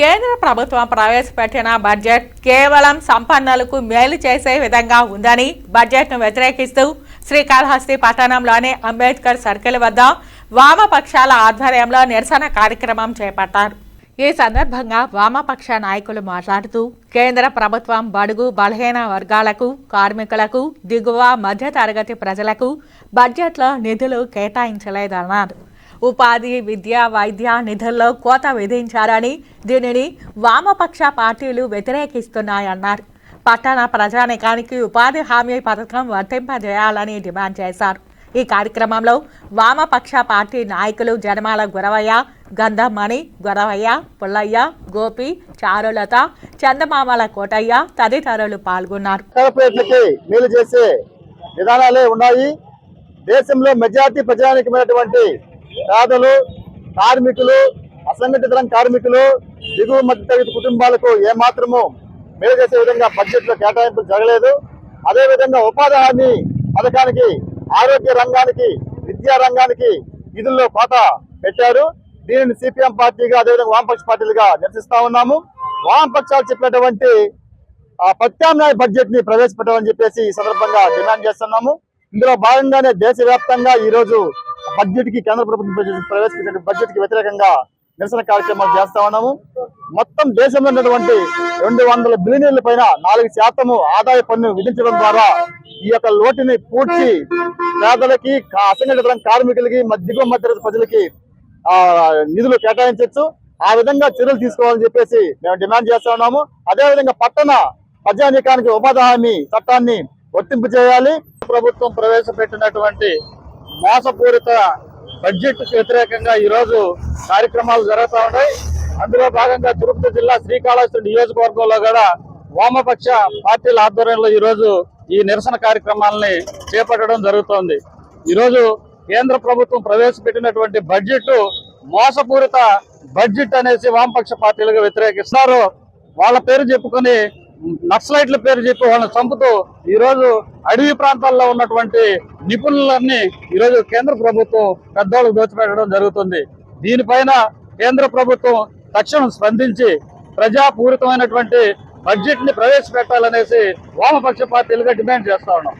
కేంద్ర ప్రభుత్వం ప్రవేశపెట్టిన బడ్జెట్ కేవలం సంపన్నులకు మేలు చేసే విధంగా ఉందని బడ్జెట్ను వ్యతిరేకిస్తూ శ్రీకాళహస్తి పట్టణంలోని అంబేద్కర్ సర్కిల్ వద్ద వామపక్షాల ఆధ్వర్యంలో నిరసన కార్యక్రమం చేపట్టారు. ఈ సందర్భంగా వామపక్ష నాయకులు మాట్లాడుతూ కేంద్ర ప్రభుత్వం బడుగు బలహీన వర్గాలకు కార్మికులకు దిగువ మధ్యతరగతి ప్రజలకు బడ్జెట్లో నిధులు కేటాయించలేదన్నారు. ఉపాధి విద్య వైద్య నిధుల్లో కోత విధించారని దీనిని వామపక్ష పార్టీలు వ్యతిరేకిస్తున్నాయన్నారు. పట్టణ ప్రజానికానికి ఉపాధి హామీ పథకం వర్తింపజేయాలని డిమాండ్ చేశారు. ఈ కార్యక్రమంలో వామపక్ష పార్టీ నాయకులు జనమాల గురవయ్య గంధమణి గురవయ్య పుల్లయ్య గోపి చారులత చందమామల కోటయ్య తదితరులు పాల్గొన్నారు. మేలు చేసే విధానాలే ఉన్నాయి. దేశంలో మెజార్టీ ప్రజానికమైనటువంటి పేదలు కార్మికులు అసంఘటిత రంగ కార్మికులు దిగువ మధ్య కుటుంబాలకు ఏమాత్రము మేలు చేసే విధంగా బడ్జెట్లో కేటాయింపులు జరగలేదు. అదేవిధంగా ఉపాధి హామీ పథకానికి ఆరోగ్య రంగానికి విద్యా రంగానికి నిధుల్లో కోత పెట్టారు. దీనిని సిపిఎం పార్టీగా అదేవిధంగా వామపక్ష పార్టీలుగా నిరసిస్తా ఉన్నాము. వామపక్షాలు చెప్పినటువంటి ప్రత్యామ్నాయ బడ్జెట్ని ప్రవేశపెట్టమని చెప్పేసి ఈ సందర్భంగా డిమాండ్ చేస్తున్నాము. ఇందులో భాగంగానే దేశవ్యాప్తంగా ఈరోజు బడ్జెట్కి కేంద్ర ప్రభుత్వం ప్రవేశపెట్టిన బడ్జెట్కి వ్యతిరేకంగా నిరసన కార్యక్రమాలు చేస్తా ఉన్నాము. మొత్తం దేశంలో ఉన్నటువంటి రెండు వందల బిలియన్ల పైన నాలుగు శాతము ఆదాయ పన్ను విధించడం ద్వారా ఈ యొక్క లోటుని పూడ్చి పేదలకి అసంఘటిత కార్మికులకి మధ్య దిగువ మధ్యతరగతి ప్రజలకి ఆ నిధులు కేటాయించవచ్చు ఆ విధంగా చర్యలు తీసుకోవాలని చెప్పేసి మేము డిమాండ్ చేస్తా ఉన్నాము. అదే విధంగా పట్టణ ప్రజానీకానికి ఉపాధి హామీ చట్టాన్ని వర్తింపు చేయాలి ప్రభుత్వం ప్రవేశపెట్టినటువంటి మోసపూరిత బడ్జెట్ వ్యతిరేకంగా ఈరోజు కార్యక్రమాలు జరుగుతూ ఉన్నాయి. అందులో భాగంగా తిరుపతి జిల్లా శ్రీకాళహస్తి నియోజకవర్గంలో కూడా వామపక్ష పార్టీల ఆధ్వర్యంలో ఈరోజు ఈ నిరసన కార్యక్రమాలని చేపట్టడం జరుగుతోంది. ఈరోజు కేంద్ర ప్రభుత్వం ప్రవేశపెట్టినటువంటి బడ్జెట్ మోసపూరిత బడ్జెట్ అనేసి వామపక్ష పార్టీలుగా వ్యతిరేకిస్తున్నారు. వాళ్ళ పేరు చెప్పుకొని నక్సలైట్ల పేరు చెప్పి వాళ్ళని చంపుతూ ఈరోజు అడవి ప్రాంతాల్లో ఉన్నటువంటి నిపుణులన్నీ ఈ రోజు కేంద్ర ప్రభుత్వం పెద్దవాళ్ళు దోచిపెట్టడం జరుగుతుంది. దీనిపైన కేంద్ర ప్రభుత్వం తక్షణం స్పందించి ప్రజాపూరితమైనటువంటి బడ్జెట్ని ప్రవేశపెట్టాలనేసి వామపక్ష పార్టీలుగా డిమాండ్ చేస్తా ఉన్నాం.